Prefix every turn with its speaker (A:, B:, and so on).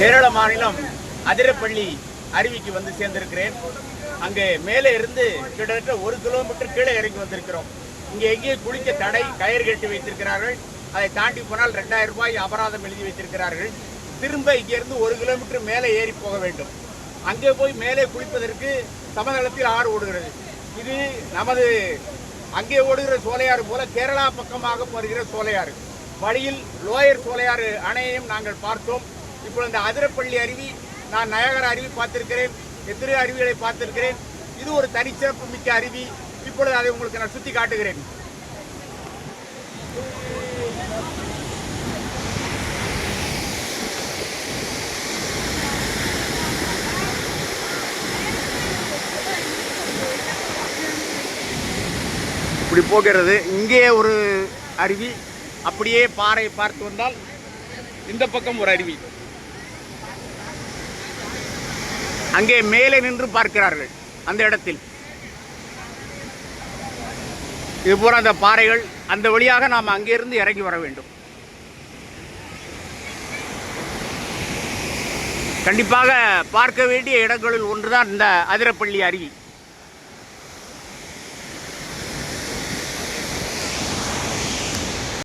A: கேரள மாநிலம் அதிரப்பள்ளி அருவிக்கு வந்து சேர்ந்திருக்கிறேன். அங்கே மேலே இருந்து கிட்டத்தட்ட ஒரு கிலோமீட்டர் கீழே இறங்கி வந்திருக்கிறோம். இங்கே எங்கேயே குளிக்க தடை கயிறு கட்டி வைத்திருக்கிறார்கள். அதை தாண்டி போனால் ரெண்டாயிரம் ரூபாய் அபராதம் எழுதி வைத்திருக்கிறார்கள். திரும்ப இங்கேருந்து ஒரு கிலோமீட்டர் மேலே ஏறி போக வேண்டும். அங்கே போய் மேலே குளிப்பதற்கு சமதளத்தில் ஆறு ஓடுகிறது. இது நமது அங்கே ஓடுகிற சோலையாறு போல கேரளா பக்கமாக வருகிற சோலையாறு. வழியில் லோயர் சோலையாறு அணையையும் நாங்கள் பார்த்தோம். இப்போ இந்த அதிரப்பள்ளி அருவி நான் நயகர அருவி பார்த்திருக்கிறேன் எத்திரை அருவிகளை பார்த்திருக்கிறேன். இது ஒரு தனிச்சிறப்பு மிக்க அருவி. இப்பொழுது அதை உங்களுக்கு நான் சுற்றி காட்டுகிறேன். இப்படி போகிறது. இங்கே ஒரு அருவி. அப்படியே பாறை பார்த்து வந்தால் இந்த பக்கம் ஒரு அருவி. அங்கே மேலே நின்று பார்க்கிறார்கள் அந்த இடத்தில். இது அந்த பாறைகள் அந்த வழியாக நாம் அங்கிருந்து இறங்கி வர வேண்டும். கண்டிப்பாக பார்க்க வேண்டிய இடங்களில் ஒன்றுதான் இந்த அதிரப்பள்ளி அருவி.